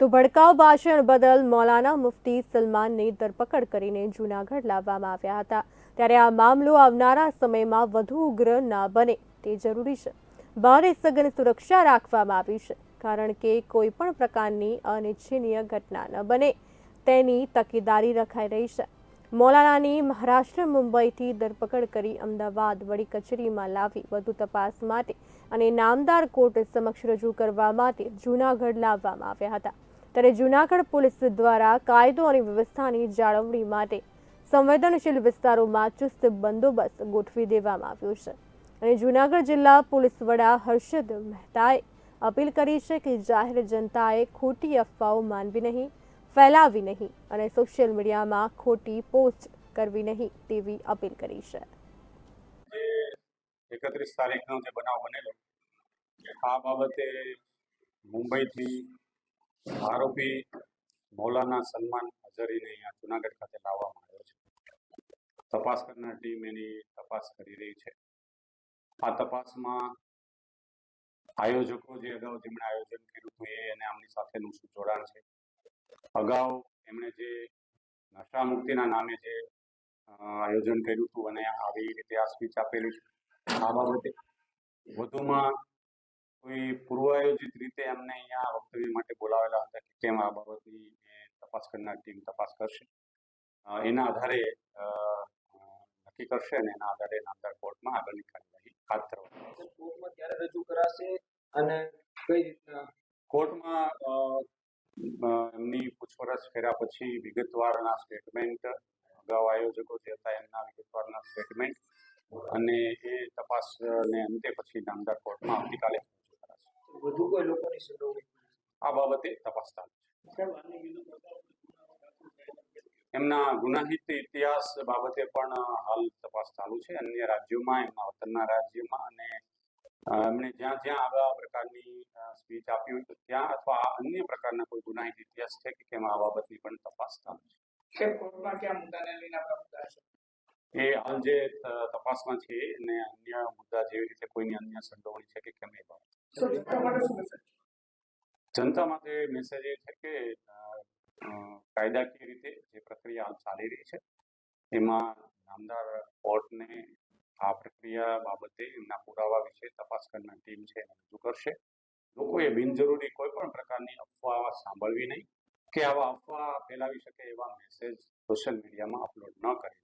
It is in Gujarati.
તો ભડકાઉ ભાષણ બદલ મૌલાના મુફતી સલમાનની ધરપકડ કરીને જૂનાગઢ લાવવામાં આવ્યા હતા. ત્યારે આ મામલો આવનારા સમયમાં વધુ ઉગ્ર ના બને તે જરૂરી છે. ભારે સઘન સુરક્ષા રાખવામાં આવી છે, કારણ કે કોઈ પણ પ્રકારની અનિચ્છનીય ઘટના ન બને. તેની તકેદારી રખાઈ રહી છે. મૌલાનાની મહારાષ્ટ્ર મુંબઈથી ધરપકડ કરી અમદાવાદ વડી કચેરીમાં લાવી વધુ તપાસ માટે અને નામદાર કોર્ટ સમક્ષ રજૂ કરવા માટે જૂનાગઢ લાવવામાં આવ્યા હતા. ત્યારે જૂનાગઢ પોલીસ દ્વારા કાયદો અને વ્યવસ્થાની જાળવણી માટે સંવેદનશીલ વિસ્તારોમાં ચુસ્ત બંદોબસ્ત ગોઠવી દેવામાં આવ્યો છે. અને જૂનાગઢ જિલ્લા પોલીસ વડા હર્ષદ મહેતાએ અપીલ કરી છે કે જાહેર જનતાએ ખોટી અફવાઓ માનવી નહીં, ફેલાવી નહીં અને સોશિયલ મીડિયામાં ખોટી પોસ્ટ કરવી નહીં તેવી અપીલ કરી છે. એકત્રીસ તારીખનો જે બનાવ બનેલો આ બાબતે મુંબઈથી આરોપી મૌલાના સલમાન અઝહરીને અહીંયા જુનાગઢ ખાતે લાવવામાં આવ્યો છે. તપાસ કરનાર ટીમ એની તપાસ કરી રહી છે. આ તપાસમાં આયોજકો જે અગાઉ જેમણે આયોજન કર્યું હતું એ અને આમની સાથેનું શું જોડાણ છે. અગાઉ એમણે જે નશા મુક્તિના નામે જે આયોજન કર્યું હતું અને આવી રીતે આ સ્પીચ આપેલી છે, આ બાબતે વધુમાં કોઈ પૂર્વ આયોજિત રીતે એમને અહીંયા વક્તવ્ય માટે બોલાવેલા હતા કે કેમ આ બાબતની તપાસ કરનાર ટીમ તપાસ કરશે? એના આધારે નક્કી કરશે અને એના આધારે નામદાર કોર્ટમાં આગળની કાર્યવાહી હાથ ધરવામાં કોર્ટમાં ક્યારે રજૂ કરાશે અને કઈ રીતના? કોર્ટમાં એમની પૂછપરછ કર્યા પછી વિગતવારના સ્ટેટમેન્ટ અગાઉ આયોજકો જે હતા એમના વિગતવારના સ્ટેટમેન્ટ અને એ તપાસને અંતે પછી નામદાર કોર્ટમાં આવતીકાલે વધુ કોઈ લોકોની સંડોવણી આ બાબતે તપાસ ચાલુ છે. એમના ગુનાહિત ઇતિહાસ બાબતે પણ હાલ તપાસ ચાલુ છે. અન્ય રાજ્યોમાં એમના વતનના રાજ્યમાં અને એમણે જ્યાં જ્યાં આવા પ્રકારની સ્પીચ આપી હોય તો ત્યાં અથવા અન્ય પ્રકારના કોઈ ગુનાહિત ઇતિહાસ છે કે કેમ આ બાબતની પણ તપાસ ચાલુ છે? કોર્ટમાં ક્યાં મુદ્દાને લઈને આપણા એ હાલ જે તપાસમાં છે અને અન્ય મુદ્દા જેવી રીતે કોઈની અન્ય સંડોવણી છે કે કેમ એ બાબત. જનતા માટે મેસેજ એ છે કે કાયદાકીય રીતે જે પ્રક્રિયા હાલ ચાલી રહી છે એમાં નામદાર કોર્ટને આ પ્રક્રિયા બાબતે એમના પુરાવા વિશે તપાસ કરનાર ટીમ છે એને રજૂ કરશે. લોકોએ બિનજરૂરી કોઈ પણ પ્રકારની અફવા સાંભળવી નહીં કે આવા અફવા ફેલાવી શકે એવા મેસેજ સોશિયલ મીડિયામાં અપલોડ ન કરે.